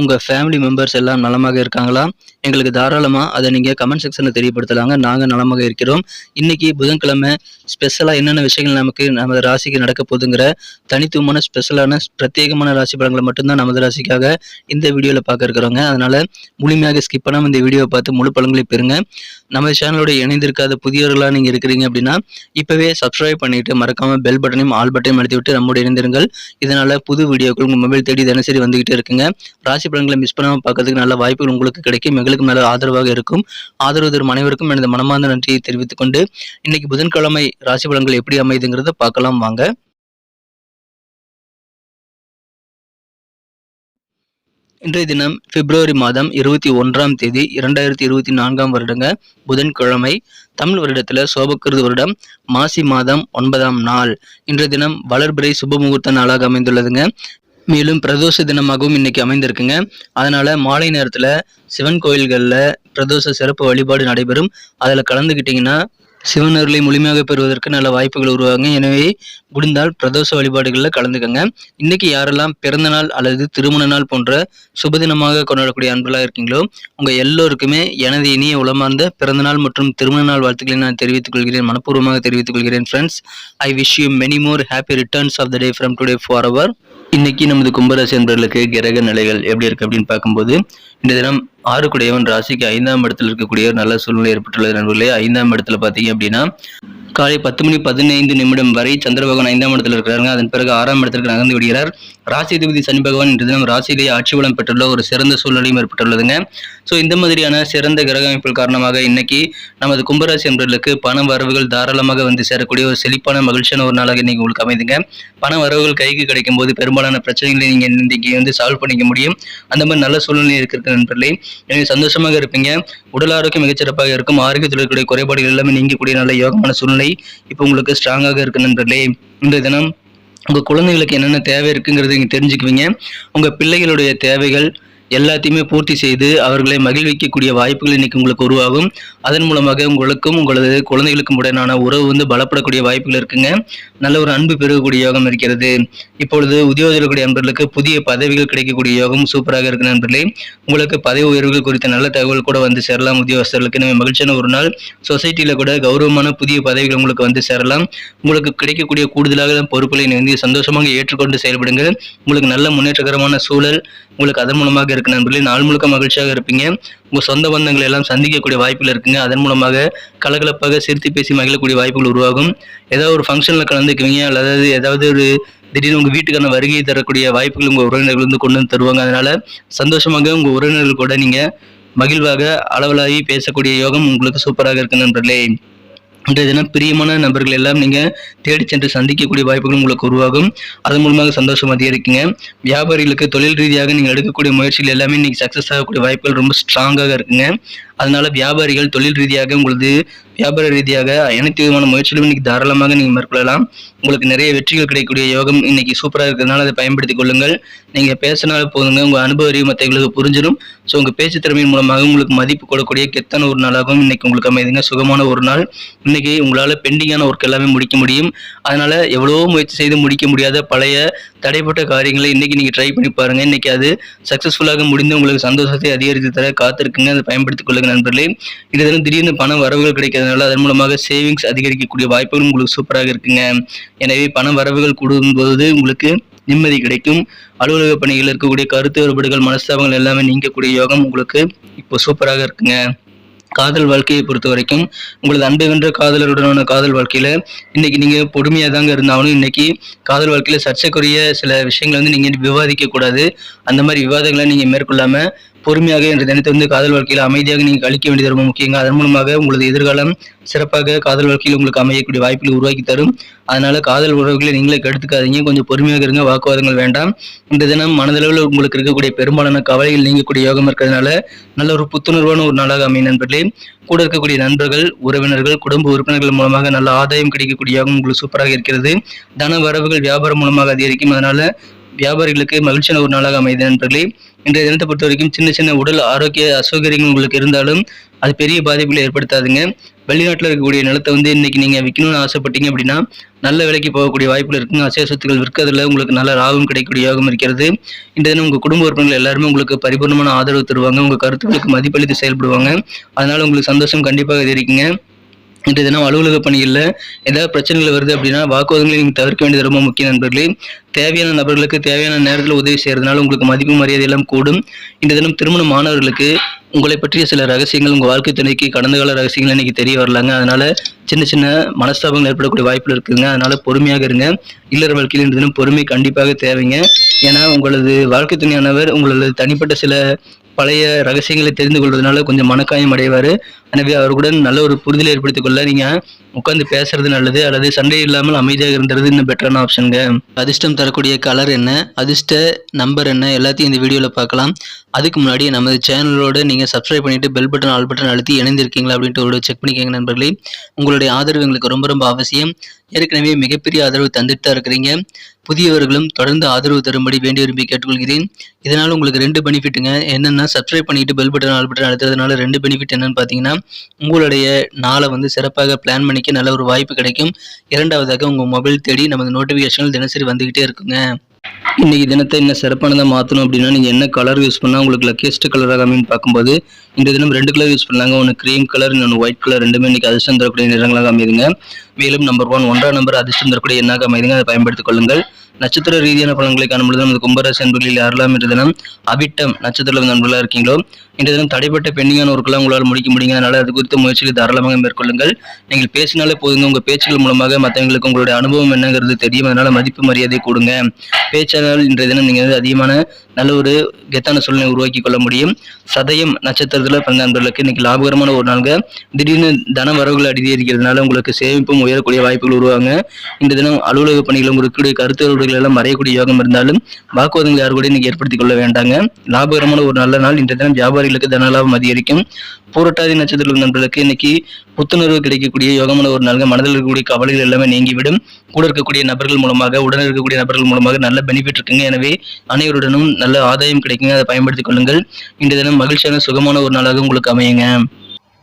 உங்கள் family members எல்லாம் நலமாக இருக்காங்களா? எங்களுக்கு தாராளமாக அதை நீங்கள் கமெண்ட் செக்ஷனில் தெரியப்படுத்தலாங்க. நாங்கள் நலமாக இருக்கிறோம். இன்றைக்கி புதன்கிழமை ஸ்பெஷலாக என்னென்ன விஷயங்கள் நமக்கு நமது ராசிக்கு நடக்க போதுங்கிற தனித்துவமான ஸ்பெஷலான பிரத்யேகமான ராசி பலன்களை மட்டும்தான் நமது ராசிக்காக இந்த வீடியோவில் பார்க்க இருக்கிறோங்க. அதனால் முழுமையாக ஸ்கிப் பண்ணாமல் இந்த வீடியோவை பார்த்து முழு பலன்களை பெறுங்க. நம்ம சேனலோட இணைந்திருக்காத புதியவர்களாக நீங்கள் இருக்கிறீங்க அப்படின்னா இப்போவே சப்ஸ்கிரைப் பண்ணிவிட்டு மறக்காமல் பெல் பட்டனையும் ஆல் பட்டனையும் அழுத்தி விட்டு நம்மோட இணைந்திருங்கள். இதனால் புது வீடியோக்கள் உங்கள் மொபைல் தேடி தினசரி வந்துக்கிட்டே இருக்குங்க. ராசி ராசி பலன்களை மிஸ் பண்ணாமல் பார்க்கறதுக்கு நல்ல வாய்ப்புகள் உங்களுக்கு கிடைக்கும். எங்களுக்கு நல்ல ஆதரவாக இருக்கும். ஆதரவு தரும் அனைவருக்கும் எனது மனமார்ந்த நன்றியை தெரிவித்துக் கொண்டு இன்னைக்கு புதன்கிழமை ராசி பலன்கள் எப்படி அமைதுங்கிறத பார்க்கலாம் வாங்க. இன்றைய தினம் பிப்ரவரி மாதம் இருபத்தி ஒன்றாம் தேதி இரண்டாயிரத்தி இருபத்தி நான்காம் வருடங்க புதன்கிழமை. தமிழ் வருடத்தில் சோபக்கிருது வருடம் மாசி மாதம் ஒன்பதாம் நாள். இன்றைய தினம் வளர்பிறை சுப முகூர்த்த நாளாக அமைந்துள்ளதுங்க. மேலும் பிரதோஷ தினமாகவும் இன்னைக்கு அமைந்திருக்குங்க. அதனால மாலை நேரத்துல சிவன் கோயில்களில் பிரதோஷ சிறப்பு வழிபாடு நடைபெறும். அதில் கலந்துக்கிட்டிங்கன்னா அருளை முழுமையாக பெறுவதற்கு நல்ல வாய்ப்புகள் உருவாங்க எனவே முடிந்தால் பிரதோஷ வழிபாடுகளில் கலந்துக்கங்க. இன்னைக்கு யாரெல்லாம் பிறந்த நாள் அல்லது திருமண நாள் போன்ற சுபதினமாக கொண்டாடக்கூடிய அன்பலாக இருக்கீங்களோ உங்கள் எல்லோருக்குமே எனது இனிய உளமார்ந்த பிறந்த நாள் மற்றும் திருமண நாள் வாழ்த்துக்களை நான் தெரிவித்துக் கொள்கிறேன். மனப்பூர்வமாக தெரிவித்துக் கொள்கிறேன் friends I wish you many more happy returns of the day from today for our இன்னைக்கு நமது கும்பராசி அன்பர்களுக்கு கிரக நிலைகள் எப்படி இருக்கு அப்படின்னு பார்க்கும்போது இந்த தினம் ஆறுக்குடையவன் ராசிக்கு ஐந்தாம் இடத்துல இருக்கக்கூடிய ஒரு நல்ல சூழ்நிலை ஏற்பட்டுள்ளது நண்பர்களே. ஐந்தாம் இடத்துல பார்த்தீங்க அப்படின்னா காலை பத்து மணி பதினைந்து நிமிடம் வரை சந்திர பகவான் ஐந்தாம் இடத்தில் இருக்கிறாங்க அதன் பிறகு ஆறாம் இடத்திற்கு நகர்ந்து விடுகிறார். ராசிதிபதி சனி பகவான் இன்று தினம் ராசியிலேயே ஆட்சி வளம் பெற்றுள்ள ஒரு சிறந்த சூழ்நிலையும் ஏற்பட்டுள்ளதுங்க. ஸோ இந்த மாதிரியான சிறந்த கிரக அமைப்புகள் காரணமாக இன்னைக்கு நமது கும்பராசி என்பவர்களுக்கு பண வரவுகள் தாராளமாக வந்து சேரக்கூடிய ஒரு செழிப்பான மகிழ்ச்சியான ஒரு நாளாக இன்னைக்கு உங்களுக்கு அமைதுங்க. பண வரவுகள் கைக்கு கிடைக்கும் போது பெரும்பாலான பிரச்சனைகளை நீங்கள் இன்னைக்கு வந்து சால்வ் பண்ணிக்க முடியும். அந்த மாதிரி நல்ல சூழ்நிலை இருக்கிற நண்பர்களே. நீங்கள் சந்தோஷமாக இருப்பீங்க. உடல் ஆரோக்கியம் மிகச்சிறப்பாக இருக்கும். ஆரோக்கியத்தில் இருக்கக்கூடிய குறைபாடுகள் எல்லாமே நீங்கக்கூடிய நல்ல யோகமான சூழ்நிலை இப்போ உங்களுக்கு ஸ்ட்ராங்காக இருக்கு நண்பர்களே. இன்றைய தினம் உங்கள் குழந்தைகளுக்கு என்னென்ன தேவை இருக்குங்கிறத நீங்கள் தெரிஞ்சுக்குவீங்க. உங்கள் பிள்ளைகளுடைய தேவைகள் எல்லாத்தையுமே பூர்த்தி செய்து அவர்களை மகிழ்விக்கக்கூடிய வாய்ப்புகள் இன்னைக்கு உங்களுக்கு உருவாகும். அதன் மூலமாக உங்களுக்கும் உங்களது குழந்தைகளுக்கும் உடனான உறவு வந்து பலப்படக்கூடிய வாய்ப்புகள் இருக்குங்க. நல்ல ஒரு அன்பு பெருகக்கூடிய யோகம் இருக்கிறது. இப்பொழுது உத்தியோகக்கூடிய நண்பர்களுக்கு புதிய பதவிகள் கிடைக்கக்கூடிய யோகம் சூப்பராக இருக்கு நண்பர்களே. உங்களுக்கு பதவி உயர்வுகள் குறித்த நல்ல தகவல் கூட வந்து சேரலாம். உத்தியோகஸ்தர்களுக்கு நம்ம மகிழ்ச்சியான ஒரு நாள். சொசைட்டியில் கூட கௌரவமான புதிய பதவிகள் உங்களுக்கு வந்து சேரலாம். உங்களுக்கு கிடைக்கக்கூடிய கூடுதலாக பொறுப்புகளை வந்து சந்தோஷமாக ஏற்றுக்கொண்டு செயல்படுங்கள். உங்களுக்கு நல்ல முன்னேற்றகரமான சூழல் உங்களுக்கு அதன் மூலமாக இருக்கு நண்பர்களே. நாள் முழுக்க மகிழ்ச்சியாக இருப்பீங்க. உங்கள் சொந்த பந்தங்களை எல்லாம் சந்திக்கக்கூடிய வாய்ப்புகள் இருக்குங்க. அதன் மூலமாக கலகலப்பாக சிரித்து பேசி மகிழக்கூடிய வாய்ப்புகள் உருவாகும். ஏதாவது ஒரு ஃபங்க்ஷனில் கலந்துக்குவீங்க அல்லது ஏதாவது ஒரு திடீர்னு உங்கள் வீட்டுக்கான வருகையை தரக்கூடிய வாய்ப்புகள் உங்கள் உறவினர்கள் வந்து கொண்டு வந்து தருவாங்க. அதனால் சந்தோஷமாக உங்கள் உறவினர்கள் கூட நீங்கள் மகிழ்வாக அளவலாகி பேசக்கூடிய யோகம் உங்களுக்கு சூப்பராக இருக்கு நண்பர்களே. இன்றைய தினம் பிரியமான நபர்கள் எல்லாம் நீங்கள் தேடி சென்று சந்திக்கக்கூடிய வாய்ப்புகள் உங்களுக்கு உருவாகும். அதன் மூலமாக சந்தோஷம் அதிகரிக்குங்க வியாபாரிகளுக்கு தொழில் ரீதியாக நீங்கள் எடுக்கக்கூடிய முயற்சிகள் எல்லாமே இன்னைக்கு சக்ஸஸ் ஆகக்கூடிய வாய்ப்புகள் ரொம்ப ஸ்ட்ராங்காக இருக்குங்க. அதனால வியாபாரிகள் தொழில் ரீதியாக உங்களது வியாபார ரீதியாக அனைத்து விதமான முயற்சிகளும் இன்னைக்கு தாராளமாக நீங்கள் மேற்கொள்ளலாம். உங்களுக்கு நிறைய வெற்றிகள் கிடைக்கக்கூடிய யோகம் இன்னைக்கு சூப்பராக இருக்கிறதுனால அதை பயன்படுத்திக் கொள்ளுங்கள். நீங்கள் பேசினாலும் போதுங்க உங்கள் அனுபவ அறிவு மற்றவங்களுக்கு புரிஞ்சிடும் ஸோ உங்கள் பேச்சு திறமையின் மூலமாக உங்களுக்கு மதிப்பு கொடுக்கக்கூடிய கெத்தான ஒரு நாளாகவும் இன்னைக்கு உங்களுக்கு அமைதுங்க சுகமான ஒரு நாள். இன்னைக்கு உங்களால் பெண்டிங்கான ஒர்க் எல்லாமே முடிக்க முடியும். அதனால எவ்வளவோ முயற்சி செய்து முடிக்க முடியாத பழைய தடைப்பட்ட காரியங்களை இன்னைக்கு நீங்கள் ட்ரை பண்ணி பாருங்கள் இன்னைக்கு அது சக்ஸஸ்ஃபுல்லாக முடிந்து உங்களுக்கு சந்தோஷத்தை அதிகரித்து தர காத்திருக்குங்க. அதை பயன்படுத்திக் கொள்ளுங்க நண்பர்களே. இது திடீர்னு பண வரவுகள் கிடைக்கிறதுனால அதன் மூலமாக சேவிங்ஸ் அதிகரிக்கக்கூடிய வாய்ப்புகள் உங்களுக்கு சூப்பராக இருக்குங்க. எனவே பண வரவுகள் கூடும்போது உங்களுக்கு நிம்மதி கிடைக்கும். அலுவலக பணிகளில் இருக்கக்கூடிய கருத்து வேறுபாடுகள் மனஸ்தாபங்கள் எல்லாமே நீங்கக்கூடிய யோகம் உங்களுக்கு இப்போ சூப்பராக இருக்குங்க. காதல் வாழ்க்கையை பொறுத்த வரைக்கும் உங்களது அன்பு வென்ற காதலருடனான காதல் வாழ்க்கையில இன்னைக்கு நீங்க பொறுமையா தாங்க இருந்தாலும் இன்னைக்கு காதல் வாழ்க்கையில சர்ச்சைக்குரிய சில விஷயங்களை வந்து நீங்க விவாதிக்க கூடாது அந்த மாதிரி விவாதங்களை நீங்க மேற்கொள்ளாம பொறுமையாக என்ற தினத்தை வந்து காதல் வாழ்க்கையில் அமைதியாக நீங்கள் கழிக்க வேண்டியது ரொம்ப முக்கியங்க. அதன் மூலமாக உங்களது எதிர்காலம் சிறப்பாக காதல் வாழ்க்கையில் உங்களுக்கு அமையக்கூடிய வாய்ப்புகளை உருவாக்கி தரும். அதனால காதல் உறவுகளை நீங்களே கெடுத்துக்காதீங்க. கொஞ்சம் பொறுமையாக இருங்க. வாக்குவாதங்கள் வேண்டாம். இந்த தினம் மனதளவில் உங்களுக்கு இருக்கக்கூடிய பெரும்பாலான கவலைகள் நீங்கக்கூடிய யோகம் இருக்கிறதுனால நல்ல ஒரு புத்துணர்வான ஒரு நாளாக அமையும் நண்பர்களே. கூட இருக்கக்கூடிய நண்பர்கள் உறவினர்கள் குடும்ப உறுப்பினர்கள் மூலமாக நல்ல ஆதாயம் கிடைக்கக்கூடிய யோகம் உங்களுக்கு சூப்பராக இருக்கிறது. தன வரவுகள் வியாபாரம் மூலமாக அதிகரிக்கும். அதனால வியாபாரிகளுக்கு மகிழ்ச்சியான ஒரு நாளாக அமைது நண்பர்களே. இன்றைய தினத்தை பொறுத்த வரைக்கும் சின்ன சின்ன உடல் ஆரோக்கிய அசௌகரியங்கள் உங்களுக்கு இருந்தாலும் அது பெரிய பாதிப்புகளை ஏற்படுத்தாதுங்க. வெளிநாட்டில் இருக்கக்கூடிய நிலத்தை வந்து இன்னைக்கு நீங்கள் விற்கணும்னு ஆசைப்பட்டீங்க அப்படின்னா நல்ல விலைக்கு போகக்கூடிய வாய்ப்புகள் இருக்குங்க. அசைய சொத்துக்கள் விற்கிறதுல உங்களுக்கு நல்ல லாபம் கிடைக்கக்கூடிய யோகம் இருக்கிறது. இந்த தினம் உங்கள் குடும்ப உறுப்பினர்கள் எல்லாருமே உங்களுக்கு பரிபூர்ணமான ஆதரவு தருவாங்க. உங்கள் கருத்துக்களுக்கு மதிப்பளித்து செயல்படுவாங்க. அதனால உங்களுக்கு சந்தோஷம் கண்டிப்பாக இது இருக்குங்க இன்றைய தினம் அலுவலக பணிகளில் ஏதாவது பிரச்சனைகள் வருது அப்படின்னா வாக்குவாதங்களை நீங்கள் தவிர்க்க வேண்டியது ரொம்ப முக்கிய நண்பர்களே. தேவையான நபர்களுக்கு தேவையான நேரத்தில் உதவி செய்கிறதுனால உங்களுக்கு மதிப்பு மரியாதை எல்லாம் கூடும். இந்த தினம் திருமண மாணவர்களுக்கு உங்களை பற்றிய சில ரகசியங்கள் உங்கள் வாழ்க்கை துணைக்கு கடந்த கால ரகசியங்கள் இன்னைக்கு தெரிய வரலாங்க. அதனால சின்ன சின்ன மனஸ்தாபங்கள் ஏற்படக்கூடிய வாய்ப்பில் இருக்குதுங்க. அதனால பொறுமையாக இருங்க. இல்லற வாழ்க்கையில் இன்று தினம் பொறுமை கண்டிப்பாக தேவைங்க. ஏன்னா உங்களது வாழ்க்கை துணையானவர் உங்களது தனிப்பட்ட சில பழைய ரகசியங்களை தெரிந்து கொள்வதனால கொஞ்சம் மனக்காயம் அடைவார். எனவே அவர்களுடன் நல்ல ஒரு புரிதலை ஏற்படுத்திக் கொள்ள நீங்கள் உட்காந்து பேசுறது நல்லது அல்லது சண்டை இல்லாமல் அமைதியாக இருந்தது இன்னும் பெட்டரான ஆப்ஷனுங்க அதிர்ஷ்டம் தரக்கூடிய கலர் என்ன அதிர்ஷ்ட நம்பர் என்ன எல்லாத்தையும் இந்த வீடியோவில் பார்க்கலாம். அதுக்கு முன்னாடி நமது சேனலோடு நீங்கள் சப்ஸ்கிரைப் பண்ணிவிட்டு பெல் பட்டன் ஆல் பட்டன் அழுத்தி இணைந்திருக்கீங்களா அப்படின்ட்டு ஒரு செக் பண்ணிக்கோங்க நண்பர்களே. உங்களுடைய ஆதரவு எங்களுக்கு ரொம்ப ரொம்ப அவசியம். ஏற்கனவே மிகப்பெரிய ஆதரவு தந்துட்டு தான் இருக்கிறீங்க. புதியவர்களும் தொடர்ந்து ஆதரவு தரும்படி வேண்டி விரும்பி கேட்டுக்கொள்கிறேன். இதனால் உங்களுக்கு ரெண்டு பெனிஃபிட்டுங்க என்னென்னா சப்ஸ்கிரைப் பண்ணிவிட்டு பெல் பட்டன் ஆல் பட்டன் அழுத்துறதுனால ரெண்டு பெனிஃபிட் என்னென்னு பார்த்தீங்கன்னா உங்களுடைய நாளை வந்து சிறப்பாக பிளான் பண்ணிக்க நல்ல ஒரு வாய்ப்பு கிடைக்கும். இரண்டாவதாக உங்கள் மொபைல் தேடி நமது நோட்டிஃபிகேஷன்கள் தினசரி வந்துக்கிட்டே இருக்குங்க. இன்னைக்கு தினத்தை என்ன சிறப்பானதாக மாற்றணும் அப்படின்னா நீங்கள் என்ன கலர் யூஸ் பண்ணால் உங்களுக்கு லக்கியஸ்ட் கலராக அமைன்னு பார்க்கும்போது இந்த தினம் ரெண்டு கலர் யூஸ் பண்ணாங்க ஒன்று க்ரீம் கலர் இன்னொன்று ஒயிட் கலர் ரெண்டுமே இன்னைக்கு அதிர்ஷ்டம் தரக்கூடிய நிறங்களாக அமைதுங்க மேலும் நம்பர் ஒன் ஒன்றாம் நம்பர் அதிர்ஷ்டம் தரக்கூடிய எண்ணாக அமைதுங்க அதை பயன்படுத்திக் கொள்ளுங்கள். நட்சத்திர ரீதியான பலன்களை காணும்பொழுது நமது கும்பராசி அன்பர்களில் யாரெல்லாம் இன்று தினம் அபிட்டம் நட்சத்திரம் நண்பர்களாக இருக்கீங்களோ? இன்று தினம் தடைப்பட்ட பெண்டிங்கான ஒர்க்கெல்லாம் உங்களால் முடிக்க முடியுங்க அதனால் அது குறித்த முயற்சிகளை தாராளமாக மேற்கொள்ளுங்கள். நீங்கள் பேசினாலே போதுங்க. உங்கள் பேச்சுகள் மூலமாக மற்றவங்களுக்கு உங்களுடைய அனுபவம் என்னங்கிறது தெரியும். அதனால் மதிப்பு மரியாதை கொடுங்க. பேச்சாளர்கள் இன்றைய தினம் நீங்கள் வந்து அதிகமான நல்ல ஒரு கெத்தான சூழ்நிலை உருவாக்கி கொள்ள முடியும். சதயம் நட்சத்திரத்தில் பிறந்த நண்பர்களுக்கு இன்னைக்கு லாபகரமான ஒரு நாளுங்க. திடீர்னு தன வரவுகள் அதிகரிக்கிறதுனால உங்களுக்கு சேமிப்பும் உயரக்கூடிய வாய்ப்புகள் உருவாங்க இந்த தினம் அலுவலக பணிகள் உங்களுக்கு கருத்து எல்லாம் மறையக்கூடிய யோகம் இருந்தாலும் வாக்குவாதங்கள் யாரு கூட இன்னைக்கு ஏற்படுத்திக் கொள்ள வேண்டாங்க. லாபகரமான ஒரு நல்ல நாள் இந்த தினம் வியாபாரிகளுக்கு தன லாபம் அதிகரிக்கும். பூரட்டாதி நட்சத்திரம் நண்பர்களுக்கு இன்னைக்கு புத்துணர்வு கிடைக்கக்கூடிய யோகமான ஒரு நாள்கள் மனதில் இருக்கக்கூடிய கவலைகள் எல்லாமே நீங்கிவிடும். கூட இருக்கக்கூடிய நபர்கள் மூலமாக உடன் இருக்கக்கூடிய நபர்கள் மூலமாக நல்ல பெனிஃபிட் இருக்குங்க. எனவே அனைவருடனும் நல்ல ஆதாயம் கிடைக்குங்க. அதை பயன்படுத்திக் கொள்ளுங்கள். இந்த தினம் மகிழ்ச்சியான சுகமான ஒரு நாளாக உங்களுக்கு அமையுங்க.